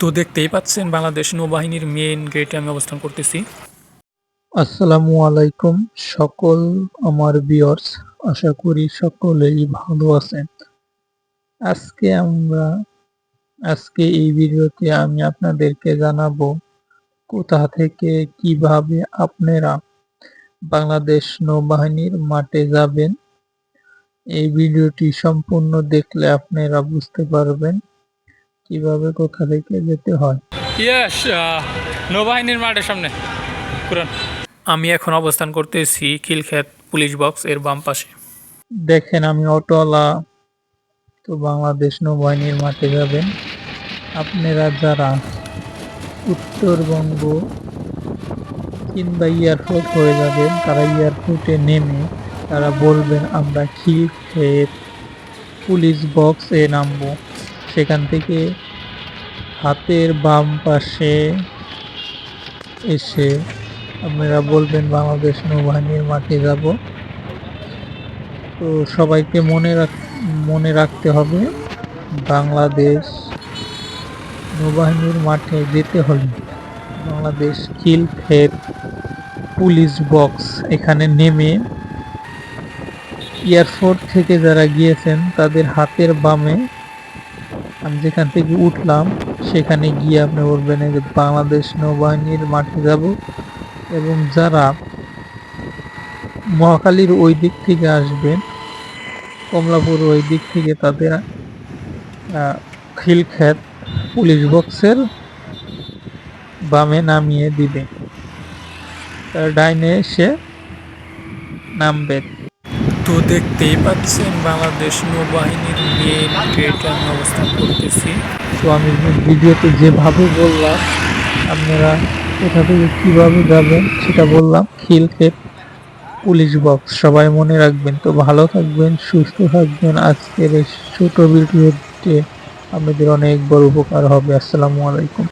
তো দেখতেই পাচ্ছেন বাংলাদেশ নৌবাহিনীর মেইন গেটে আমি অবস্থান করতেছি। আসসালামু আলাইকুম সকল আমার ভিউয়ার্স আশা করি সকলেই ভালো আছেন। আজকে আমরা, আজকে এই ভিডিওতে আমি আপনাদেরকে জানাব কোথা থেকে কীভাবে আপনারা বাংলাদেশ নৌবাহিনীর মাঠে যাবেন। এই ভিডিওটি সম্পূর্ণ দেখলে আপনারা বুঝতে পারবেন কীভাবে কোথা থেকে যেতে হয়? ইয়েস নৌবাহিনীর মাঠের সামনে। পুরান আমি এখন অবস্থান করতেছি খিলক্ষেত পুলিশ বক্স এর বাম পাশে। দেখেন আমি অটোওয়ালা। তো বাংলাদেশ নৌবাহিনীর মাঠে যাবেন। আপনারা যারা উত্তরবঙ্গ কিংবা এয়ারপোর্ট হয়ে যাবেন তারা এয়ারপোর্টে নেমে তারা বলবেন আমরা খিলক্ষেত পুলিশ বক্স এ নামবো। সেখান থেকে হাতের বাম পাশে এসে আপনারা বলবেন, বাংলাদেশ নৌবাহিনীর মাঠে যাব। তো সবাইকে মনে রাখ, মনে রাখতে হবে, বাংলাদেশ নৌবাহিনীর মাঠে যেতে হলে বাংলাদেশ কিল ফের পুলিশ বক্স এখানে নেমে এয়ারপোর্ট থেকে যারা গিয়েছেন, তাদের হাতের বামে আমি যেখান থেকে উঠলাম, সেখানে গিয়ে আপনি বলবেন যে বাংলাদেশ নৌবাহিনীর মাঠে যাব। এবং যারা মহাখালীর ওই দিক থেকে আসবেন, কমলাপুর ওই দিক থেকে তাদের খিলক্ষেত পুলিশ বক্সের বামে নামিয়ে দিবে। তার ডাইনে এসে নামবে। তো দেখতেই পাচ্ছেন, বাংলাদেশ নৌবাহিনীর মেইন গেটে আমি অবস্থান করতেছি। তো আমি ভিডিওতে যেভাবে বললাম, আপনারা কোথা থেকে কীভাবে যাবেন সেটা বললাম। খিলক্ষেত পুলিশ বক্স সবাই মনে রাখবেন। তো ভালো থাকবেন, সুস্থ থাকবেন। আজকের এই ছোট ভিডিওতে আপনাদের অনেক বড় উপকার হবে। আসসালামু আলাইকুম।